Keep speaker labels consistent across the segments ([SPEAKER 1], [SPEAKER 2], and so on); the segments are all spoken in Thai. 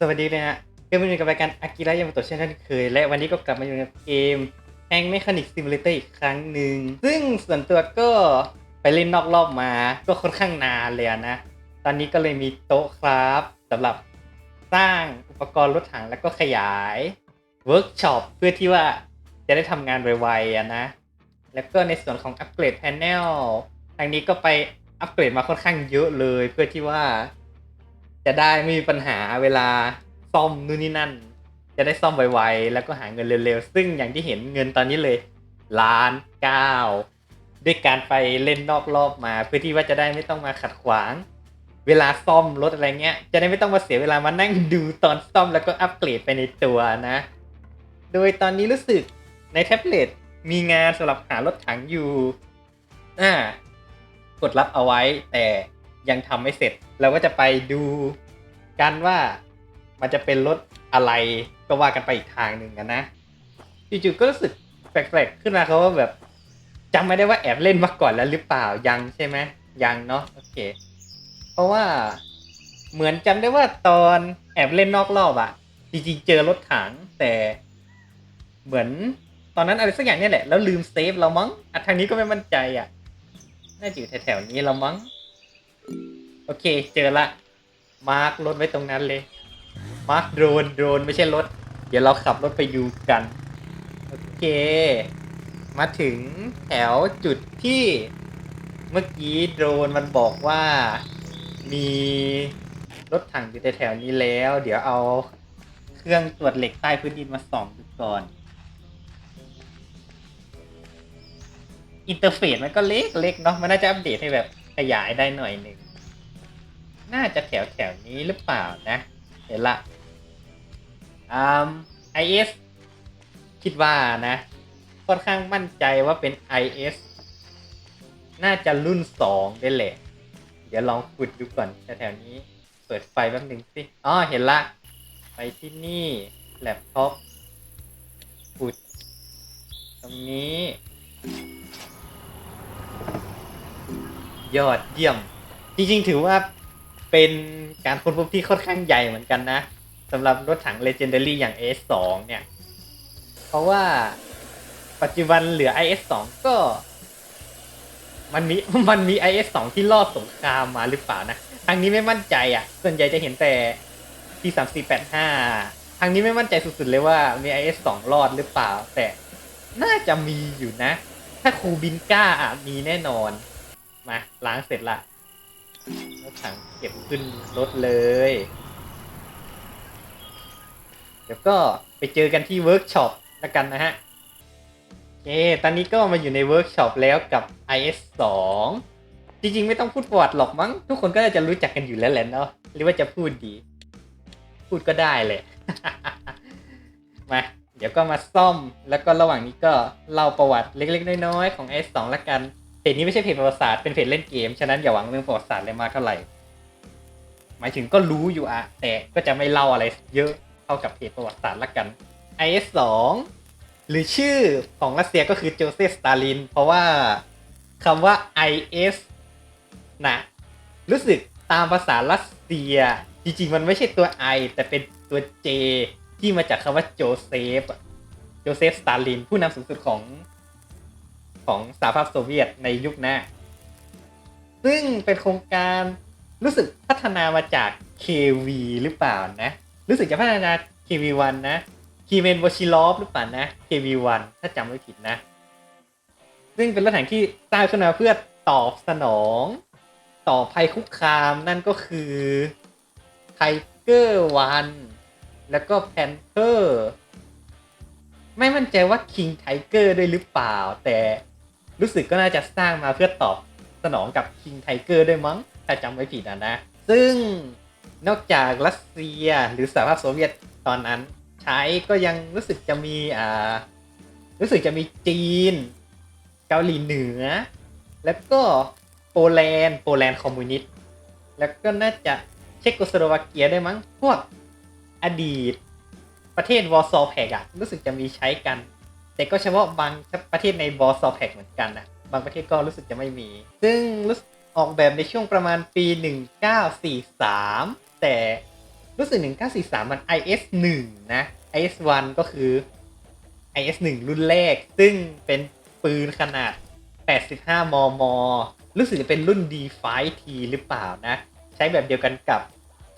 [SPEAKER 1] สวัสดีนะฮะก็มาอยู่กับรายการอากิระยามาโตะเช่นเคย และวันนี้ก็กลับมาอยู่ในเกมแ a ง m ม c านิกซิมูเลเตอร์อีกครั้งหนึ่ง ซึ่งส่วนตัวก็ไปเล่นนอกรอบมาก็ค่อนข้างนานเลยนะ ตอนนี้ก็เลยมีโต๊ะครับสำหรับสร้างอุปกรณ์รถถังแล้วก็ขยายเวิร์กช็อปเพื่อที่ว่าจะได้ทำงานไวๆนะ แล้วก็ในส่วนของอัปเกรดแพนเนลทางนี้ก็ไปอัปเกรดมาค่อนข้างเยอะเลย เพื่อที่ว่า จะได้ไม่มีปัญหาเวลาซ่อมนู่นนี่นั่น จะได้ซ่อมไวๆแล้วก็หาเงินเร็วๆ ซึ่งอย่างที่เห็นเงินตอนนี้เลยล้านเก้าด้วยการไปเล่นนอกรอบมา เพื่อที่ว่าจะได้ไม่ต้องมาขัดขวาง เวลาซ่อมรถอะไรเงี้ย จะได้ไม่ต้องมาเสียเวลามานั่งดูตอนซ่อมแล้วก็อัปเกรดไปในตัวนะ โดยตอนนี้รู้สึกในแท็บเล็ตมีงานสำหรับหารถถังอยู่อ่ากดรับเอาไว้แต่ ยังทำไม่เสร็จ เราก็จะไปดูกันว่ามันจะเป็นรถอะไรก็ว่ากันไปอีกทางหนึ่งกันนะจู่ๆก็รู้สึกแปลกๆขึ้นมาเขาว่าแบบจำไม่ได้ว่าแอบเล่นมาก่อนแล้วหรือเปล่ายังใช่ไหมยังเนาะโอเค เพราะว่าเหมือนจำได้ว่าตอนแอบเล่นนอกรอบอะจริงๆเจอรถถังแต่เหมือนตอนนั้นอะไรสักอย่างเนี่ยแหละแล้วลืมเซฟเรามั้งอทางนี้ก็ไม่มั่นใจอะน่าจะอยู่แถวๆนี้เรามั้ง โอเค เจอละ มาร์กรถไว้ตรงนั้นเลย มาร์กโดรนโดรนไม่ใช่รถ เดี๋ยวเราขับรถไปยูกัน โอเค มาถึงแถวจุดที่เมื่อกี้โดรนมันบอกว่ามีรถถังอยู่แถวนี้แล้ว เดี๋ยวเอาเครื่องตรวจเหล็กใต้พื้นดินมาส่องดูก่อน อินเทอร์เฟซมันก็เล็กเล็กๆเนาะ มันน่าจะอัปเดตให้แบบขยายได้หน่อยหนึ่ง น่าจะแถวแถวๆนี้หรือเปล่านะ เห็นละอืม IS คิดว่านะ ค่อนข้างมั่นใจว่าเป็น IS น่าจะรุ่นสองได้แหละ เดี๋ยวลองขุดดูก่อนแถวๆนี้ เปิดไฟแป๊บหนึ่งสิอ๋อเห็นละ ไปที่นี่แล็ปท็อปขุด ตรงนี้ ยอดเยี่ยม จริงๆ ถือว่า เป็นการค้นพบที่ค่อนข้างใหญ่เหมือนกันนะสำหรับรถถัง Legendary อย่าง AS2 เนี่ย เพราะว่าปัจจุบันเหลือ IS2 ก็ มันมีมันมี IS2 ที่รอดสงครามมาหรือเปล่านะทางนี้ไม่มั่นใจอะ ส่วนใหญ่จะเห็นแต่ที่3485 ทางนี้ไม่มั่นใจสุดๆเลยว่ามี IS2 รอดหรือเปล่า แต่น่าจะมีอยู่นะ ถ้าครูบินก้าอะมีแน่นอน มาล้างเสร็จละ รถถังเก็บขึ้นรถเลย เดี๋ยวก็ไปเจอกันที่เวิร์กช็อปแล้วกันนะฮะโอเคตอนนี้ก็มาอยู่ในเวิร์กช็อปแล้วกับ IS 2 จริง ๆ ไม่ต้องพูดประวัติหรอกมั้ง ทุกคนก็จะรู้จักกันอยู่แล้วแหละเนาะหรือว่าจะพูดดี พูดก็ได้เลย มา เดี๋ยวก็มาซ่อมแล้วก็ระหว่างนี้ก็เล่าประวัติเล็ก ๆ น้อย ๆ ของ IS 2ละกัน จนี้ไม่ใช่เพจประวัติศาสตร์เป็นเพจเล่นเกม ฉะนั้นอย่าหวังเรื่องประวัติศาสตร์เลยมากเท่าไหร่ หมายถึงก็รู้อยู่อะแต่ก็จะไม่เล่าอะไรเยอะเท่ากับเพจประวัติศาสตร์ละกัน IS 2หรือชื่อของรัสเซียก็คือโจเซฟสตาลิน เพราะว่าคำว่า IS นะรู้สึกตามภาษารัสเซีย จริงๆ มันไม่ใช่ตัว I แต่เป็นตัว J ที่มาจากคำว่าโจเซฟโจเซฟสตาลิน ผู้นำสูงสุดของ ของสหภาพโซเวียตในยุคหน้า ซึ่งเป็นโครงการรู้สึกพัฒนามาจาก KV หรือเปล่านะ รู้สึกจะพัฒนา KV1 นะคีเมนวชิลอฟหรือเปล่านะ KV1 ถ้าจำไม่ผิดนะ ซึ่งเป็นรถถังที่สร้างขึ้นมาเพื่อตอบสนอง ต่อภัยคุกคามนั่นก็คือไทเกอร์วันแล้วก็แพนเทอร์ไม่มั่นใจว่าคิงไทเกอร์ด้วยหรือเปล่า แต่ รู้สึกก็น่าจะสร้างมาเพื่อตอบสนองกับคิงไทเกอร์ด้วยมั้งถ้าจำไม่ผิดนะนะ ซึ่งนอกจากรัสเซียหรือสหภาพโซเวียตตอนนั้นใช้ก็ยังรู้สึกจะมีอ่ารู้สึกจะมีจีน เกาหลีเหนือ แล้วก็โปแลนด์โปแลนด์คอมมิวนิสต์แล้วก็น่าจะเช็กโกสโลวาเกียได้วยมั้งพวกอดีตประเทศวอร์ซอแพกอะรู้สึกจะมีใช้กัน แต่ก็เฉพาะบางประเทศในวอร์ซอแพกเหมือนกันนะบางประเทศก็รู้สึกจะไม่มี ซึ่งรู้สึกออกแบบในช่วงประมาณปี 1943 แต่รู้สึก 1943 มัน IS 1 นะ IS 1 ก็คือ IS 1 รุ่นแรก ซึ่งเป็นปืนขนาด 85 มม รู้สึกจะเป็นรุ่น D5T หรือเปล่านะ ใช้แบบเดียวกันกับ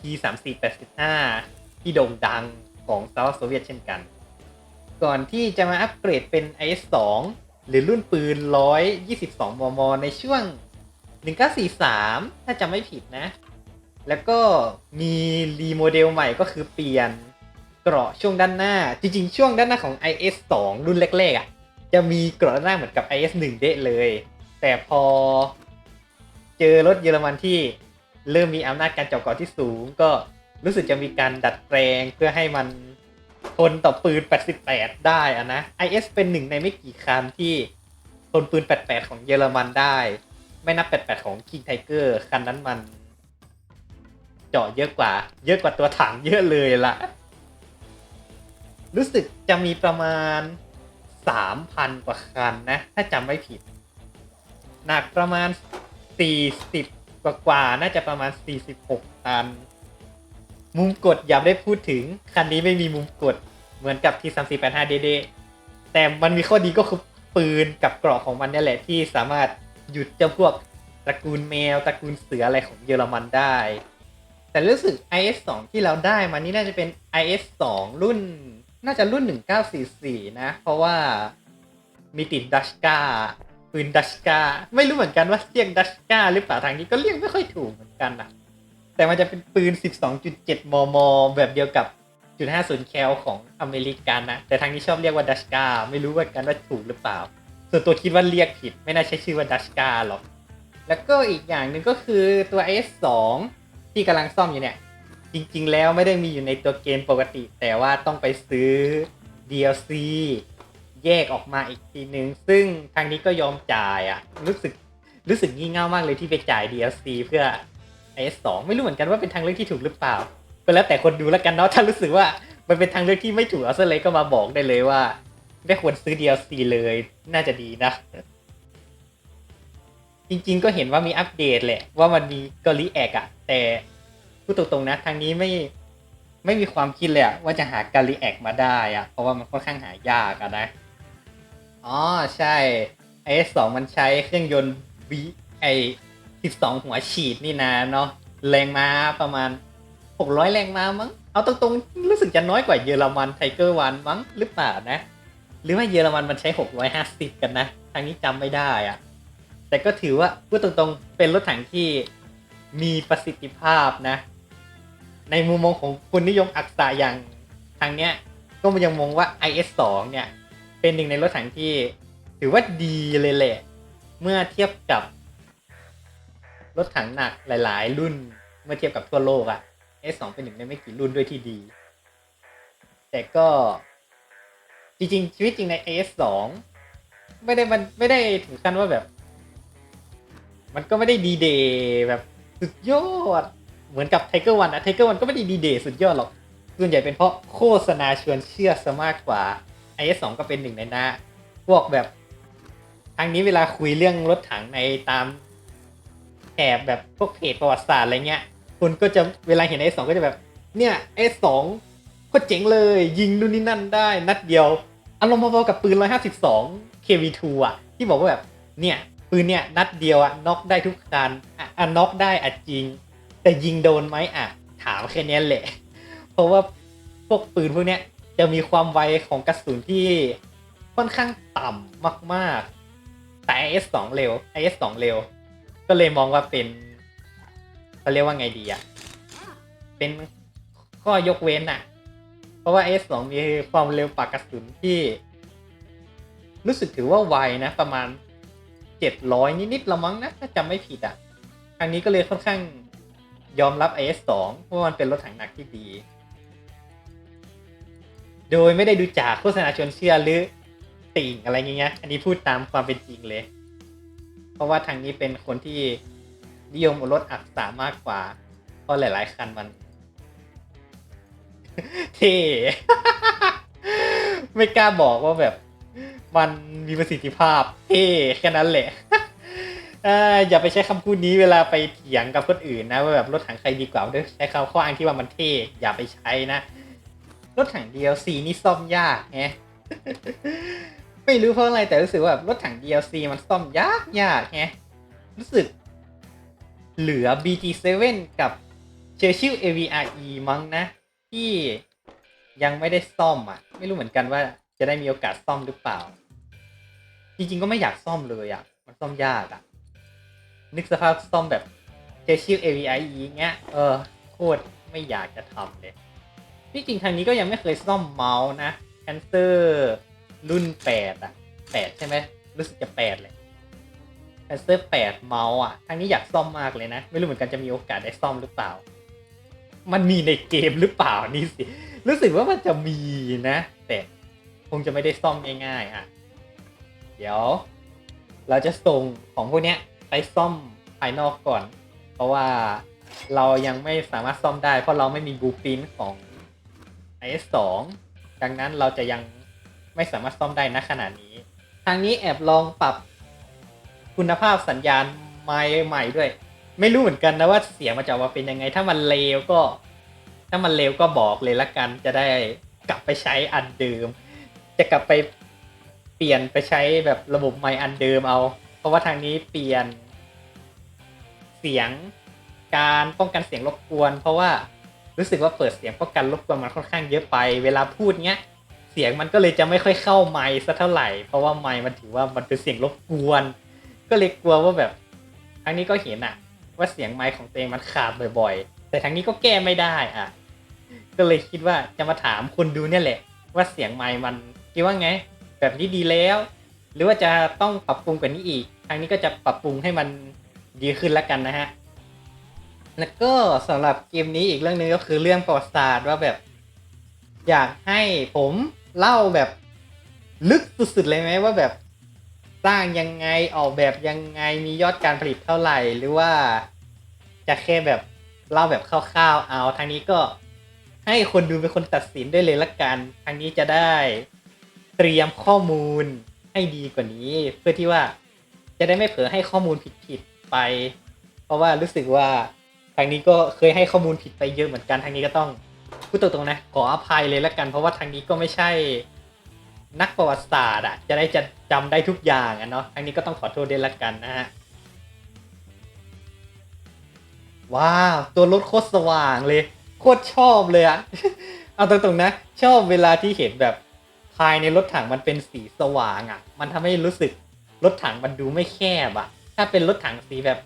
[SPEAKER 1] T3485 ที่โด่งดังของสหรัฐโซเวียตเช่นกัน ก่อนที่จะมาอัปเกรดเป็น IS 2 หรือรุ่นปืน 122 มม ในช่วง 1943 ถ้าจำไม่ผิดนะ แล้วก็มีรีโมเดลใหม่ก็คือเปลี่ยนเกราะช่วงด้านหน้า จริงๆ ช่วงด้านหน้าของ IS 2 รุ่นแรกๆอะ่ะ จะมีเกราะด้านหน้าเหมือนกับ IS 1 เดะเลย แต่พอเจอรถเยอรมันที่เริ่มมีอำนาจการเจาะเกราะที่สูง ก็รู้สึกจะมีการดัดแปลงเพื่อให้มัน ทนต่อปืน 88 ได้อะนะ IS เป็นหนึ่งในไม่กี่คันที่ทนปืน 88 ของเยอรมันได้ ไม่นับ 88 ของ King Tiger คันนั้นมัน เจาะเยอะกว่า เยอะกว่าตัวถังเยอะเลยละรู้สึกจะมีประมาณ 3,000 กว่าคันนะ ถ้าจำไม่ผิด หนักประมาณ 40 กว่ากว่าน่าจะประมาณ 46 ตัน มุมกดอย่าได้พูดถึง คันนี้ไม่มีมุมกดเหมือนกับที่3485 DD แต่มันมีข้อดีก็คือปืนกับเกราะของมันนี่แหละที่สามารถหยุดเจ้าพวกตระกูลแมวตระกูลเสืออะไรของเยอรมันได้ แต่รู้สึก IS 2ที่เราได้มานี่น่าจะเป็น IS 2รุ่น น่าจะรุ่น 1944 นะ เพราะว่ามีติดดัชกาปืนดัชกาไม่รู้เหมือนกันว่าเรียกดัชกาหรือเปล่าทางนี้ก็เรียกไม่ค่อยถูกเหมือนกันนะ แต่มันจะเป็นปืน 12.7 มม แบบเดียวกับ .50 แคลของอเมริกันนะ แต่ทางนี้ชอบเรียกว่าดัชกา ไม่รู้เหมือนกันว่าถูกหรือเปล่า ส่วนตัวคิดว่าเรียกผิด ไม่น่าใช้ชื่อว่าดัชกาหรอก แล้วก็อีกอย่างหนึ่งก็คือตัว S2 ที่กำลังซ่อมอยู่เนี่ย จริงๆแล้วไม่ได้มีอยู่ในตัวเกมปกติ แต่ว่าต้องไปซื้อ DLC แยกออกมาอีกทีหนึ่งซึ่งทางนี้ก็ยอมจ่ายอะรู้สึกรู้สึกงี่เง่ามากเลยที่ไปจ่าย DLC เพื่อ IS 2 ไม่รู้เหมือนกันว่าเป็นทางเลือกที่ถูกหรือเปล่าก็แล้วแต่คนดูแล้วกันเนาะถ้ารู้สึกว่ามันเป็นทางเลือกที่ไม่ถูกเอาซะเลยก็มาบอกได้เลยว่า ไม่ควรซื้อ DLC เลยน่าจะดีนะ จริงๆก็เห็นว่ามีอัปเดตแหละ ว่ามันมีกอริแอกอะแต่พูดตรงๆนะทางนี้ไม่ไม่มีความคิดเลยว่าจะหากาลิแอกมาได้อะเพราะว่ามันค่อนข้างหายากอะนะ อ๋อ ใช่ IS 2 มันใช้เครื่องยนต์ V ไอ 12หัวฉีดนี่นะเนาะแรงม้าประมาณ600แรงม้ามั้งเอาตรงๆรู้สึกจะน้อยกว่าเยอรมันไทเกอร์วันมั้งหรือเปล่านะ หรือว่าเยอรมันมันใช้650กันนะทางนี้จำไม่ได้อะแต่ก็ถือว่าพูดตรงๆ เป็นรถถังที่มีประสิทธิภาพนะ ในมุมมองของคนนิยมอักษาอย่างทางเนี้ยก็ยังมองว่า IS 2 เนี่ย เป็นหนึ่งในรถถังที่ถือว่าดีเลยแหละ เมื่อเทียบกับ รถถังหนักหลาย ๆ รุ่นเมื่อเทียบกับทั่วโลกอะ IS 2 เป็นหนึ่งในไม่กี่รุ่นด้วยที่ดี แต่ก็จริงๆชีวิตจริงใน S2 ไม่ได้มันไม่ได้ถึงขั้นว่าแบบ มันก็ไม่ได้ดีเดย์แบบสุดยอด เหมือนกับไทเกอร์วันอะไทเกอร์วันก็ไม่ได้ดีเดย์สุดยอดหรอก ส่วนใหญ่เป็นเพราะโฆษณาชวนเชื่อซะมากกว่า IS 2 ก็เป็นหนึ่งในหน้าพวกแบบทางนี้เวลาคุยเรื่องรถถังในตาม แอบแบบพวกเพจประวัติศาสตร์อะไรเงี้ยคุณก็จะเวลาเห็น IS 2ก็จะแบบ เนี่ย IS 2โคตรเจ๋งเลยยิงนู่นนี่นั่นได้ นัดเดียวอารมณ์พอๆกับปืน 152 KV2 อะ ที่บอกว่าแบบเนี่ยปืนเนี่ยนัดเดียวอะน็อกได้ทุกคันอะอะน็อกได้อะจริง แต่ยิงโดนไหมอะ ถามแค่นี้แหละ เพราะว่าพวกปืนพวกเนี้ยจะมีความไวของกระสุนที่ค่อนข้างต่ำมาก ๆ แต่ IS 2เร็ว IS 2เร็ว ก็เลยมองว่าเป็นเขาเรียกว่าไงดีอะเป็นข้อยกเว้นอะเพราะว่า S2 มีความเร็วปากกระสุนที่ รู้สึกถือว่าไวนะ ประมาณเจ็ดร้อยนิดๆละมั้งนะ ถ้าจำไม่ผิดอะครั้งนี้ก็เลยค่อนข้างยอมรับ IS 2 เพราะว่ามันเป็นรถถังหนักที่ดี โดยไม่ได้ดูจากโฆษณาชวนเชื่อหรือติ่งอะไรเงี้ย อันนี้พูดตามความเป็นจริงเลย ราะว่าทางนี้เป็นคนที่นิยมรถอักษามากกว่า เพราะหลาย ๆ คันมัน เท่ ไม่กล้าบอกว่าแบบ มันมีประสิทธิภาพ เท่แค่นั้นแหละอย่าไปใช้คำพูดนี้เวลาไปเถียงกับคนอื่นนะว่าแบบรถถังใครดีกว่าด้วยใช้คำข้ออ้างที่ว่ามันเท่อย่าไปใช้นะ รถถัง DLC นี่ซ่อมยากไง ไม่รู้เพราะอะไรแต่รู้สึกว่ารถถัง DLC มันซ่อมยากยากไงรู้สึกเหลือ BT7 กับเชอร์ชิล AVRE มั้งนะ ที่ยังไม่ได้ซ่อมอะ ไม่รู้เหมือนกันว่าจะได้มีโอกาสซ่อมหรือเปล่า จริง ๆ ก็ไม่อยากซ่อมเลยอะ มันซ่อมยากอะ นึกสภาพซ่อมแบบเชอร์ชิล AVRE เงี้ย เออโคตรไม่อยากจะทำเลย ที่จริงทางนี้ก็ยังไม่เคยซ่อมเมาส์นะแคนเซอร์ รุ่น8อะ8ใช่ไหมรู้สึกจะ8เลยแคนเซอร์8เมาส์อะทางนี้อยากซ่อมมากเลยนะ ไม่รู้เหมือนกันจะมีโอกาสได้ซ่อมหรือเปล่า มันมีในเกมหรือเปล่านี่สิ รู้สึกว่ามันจะมีนะ แต่คงจะไม่ได้ซ่อมง่ายๆอะ เดี๋ยว เราจะส่งของพวกเนี้ยไปซ่อมภายนอกก่อน เพราะว่าเรายังไม่สามารถซ่อมได้ เพราะเราไม่มีบูปินของ IS2 ดังนั้นเราจะยัง ไม่สามารถซ่อมได้ณขณะนี้ ทางนี้แอบลองปรับคุณภาพสัญญาณไมค์ใหม่ด้วย ไม่รู้เหมือนกันนะว่าเสียงมันจะออกมาเป็นยังไง ถ้ามันเลวก็ ถ้ามันเลวก็บอกเลยละกัน จะได้กลับไปใช้อันเดิม จะกลับไปเปลี่ยนไปใช้แบบระบบไมค์อันเดิมเอา เพราะว่าทางนี้เปลี่ยน เสียงการป้องกันเสียงรบกวน เพราะว่ารู้สึกว่าเปิดเสียงป้องกันรบกวนมันค่อนข้างเยอะไป เวลาพูดเงี้ย เสียงมันก็เลยจะไม่ค่อยเข้าไมค์สักเท่าไหร่ เพราะว่าไมค์มันถือว่ามันเป็นเสียงรบกวน ก็เลยกลัวว่าแบบทางนี้ก็เห็นอะว่าเสียงไมค์ของตัวเองมันขาดบ่อย ๆ แต่ทางนี้ก็แก้ไม่ได้อะก็เลยคิดว่าจะมาถามคนดูเนี่ยแหละ ว่าเสียงไมค์มันคิดว่าไง แบบนี้ดีแล้ว หรือว่าจะต้องปรับปรุงกว่านี้อีกทางนี้ก็จะปรับปรุงให้มันดีขึ้นแล้วกันนะฮะแล้วก็สำหรับเกมนี้อีกเรื่องหนึงก็คือเรื่องประวัติศาสตร์ว่าแบบ อยากให้ผม เล่าแบบลึกสุดๆเลยไหมว่าแบบสร้างยังไงออกแบบยังไงมียอดการผลิตเท่าไหร่ หรือว่าจะแค่แบบเล่าแบบคร่าวๆเอาทางนี้ก็ให้คนดูเป็นคนตัดสินได้เลยละกัน ทางนี้จะได้เตรียมข้อมูลให้ดีกว่านี้ เพื่อที่ว่าจะได้ไม่เผลอให้ข้อมูลผิดๆไป เพราะว่ารู้สึกว่าทางนี้ก็เคยให้ข้อมูลผิดไปเยอะเหมือนกันทางนี้ก็ต้อง พูดตรงๆนะขออภัยเลยละกัน เพราะว่าทางนี้ก็ไม่ใช่นักประวัติศาสตร์อะจะได้จะจำได้ทุกอย่างอะเนาะทางนี้ก็ต้องขอโทษด้วยละกันนะฮะว้าวตัวรถโคตรสว่างเลย โคตรชอบเลยอะเอาตรงๆนะ ชอบเวลาที่เห็นแบบภายในรถถังมันเป็นสีสว่างอะมันทำให้รู้สึกรถถังมันดูไม่แคบอะถ้าเป็นรถถังสีแบบ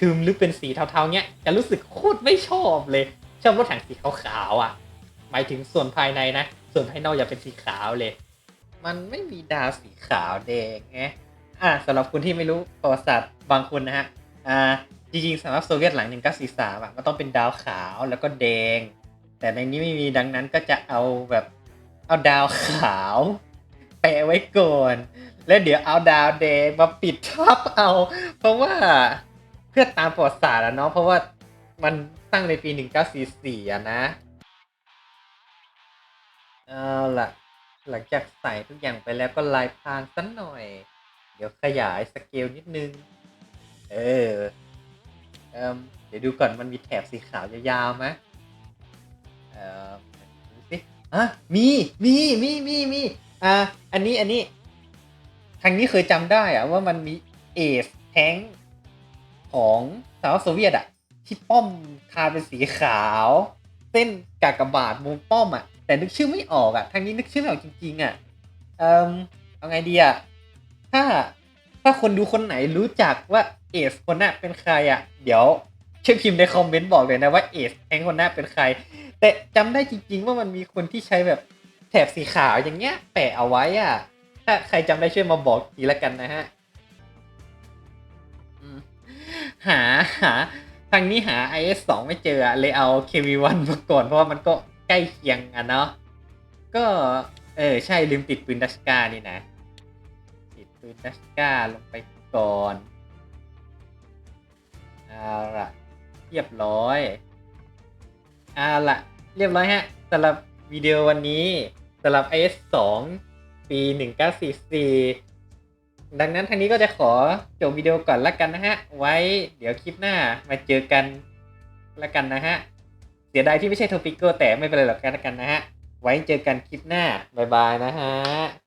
[SPEAKER 1] ทึมๆหรือเป็นสีเทาๆเนี้ยจะรู้สึกโคตรไม่ชอบเลย ชอบรถถังสีขาวๆอะ หมายถึงส่วนภายในนะ ส่วนภายนอกอย่าเป็นสีขาวเลย มันไม่มีดาวสีขาวแดงไงอะสำหรับคุณที่ไม่รู้ประวัติศาสตร์บางคนนะฮะอ่าจริงๆสำหรับโซเวียตหลัง 1943อะมันต้องเป็นดาวขาวแล้วก็แดง แต่ในนี้ไม่มีดังนั้นก็จะเอาแบบเอาดาวขาวแปะไว้ก่อน แล้วเดี๋ยวเอาดาวแดงมาปิดทับเอา เพราะว่าเพื่อตามประวัติศาสตร์อะเนาะเพราะว่า มันตั้งในปี 1944อะนะเอาล่ะ หลังจากใส่ทุกอย่างไปแล้วก็ลายพรางสักหน่อย เดี๋ยวขยายสเกลนิดนึง เออเอมเดี๋ยวดูก่อนมันมีแถบสีขาวยาวๆไหมเออดูสิอะมีมีมีมีมีอะอันนี้อันนี้ทางนี้เคยจำได้อะว่ามันมีเอสแทงของสหรัฐโซเวียตอะ ที่ป้อมทาเป็นสีขาว เส้นกากบาทมุมป้อมอะแต่นึกชื่อไม่ออกอะทางนี้นึกชื่อไม่ออกจริงๆอะเอ่มเอาไงดีอะถ้าถ้าคนดูคนไหนรู้จักว่าเอสคนน่ะเป็นใครอะเดี๋ยวช่วยพิมพ์ในคอมเมนต์บอกเลยนะว่าเอสแทงคนน่ะเป็นใคร แต่จำได้จริง ๆ ว่ามันมีคนที่ใช้แบบแถบสีขาวอย่างเงี้ยแปะเอาไว้อะถ้าใครจำได้ช่วยมาบอกทีละกันนะฮะหาหาางนี้หา IS 2 ไม่เจออะเลยเอา KV1 มาก่อนเพราะว่ามันก็ใกล้เคียงอะเนาะก็ เออ ใช่ลืมติดปืนดัชกานี่นะ ติดปืนดัชกาลงไปก่อนเอาละเรียบร้อยเอาละเรียบร้อยฮะสำหรับวิดีโอวันนี้สำหรับ IS 2 ปี 1944 ดังนั้นทางนี้ก็จะขอจบวิดีโอก่อนละกันนะฮะ ไว้เดี๋ยวคลิปหน้ามาเจอกันละกันนะฮะ เสียดายที่ไม่ใช่โทปิโกแต่ไม่เป็นไรหรอกกันละกันนะฮะ ไว้เจอกันคลิปหน้า บ๊ายบายนะฮะ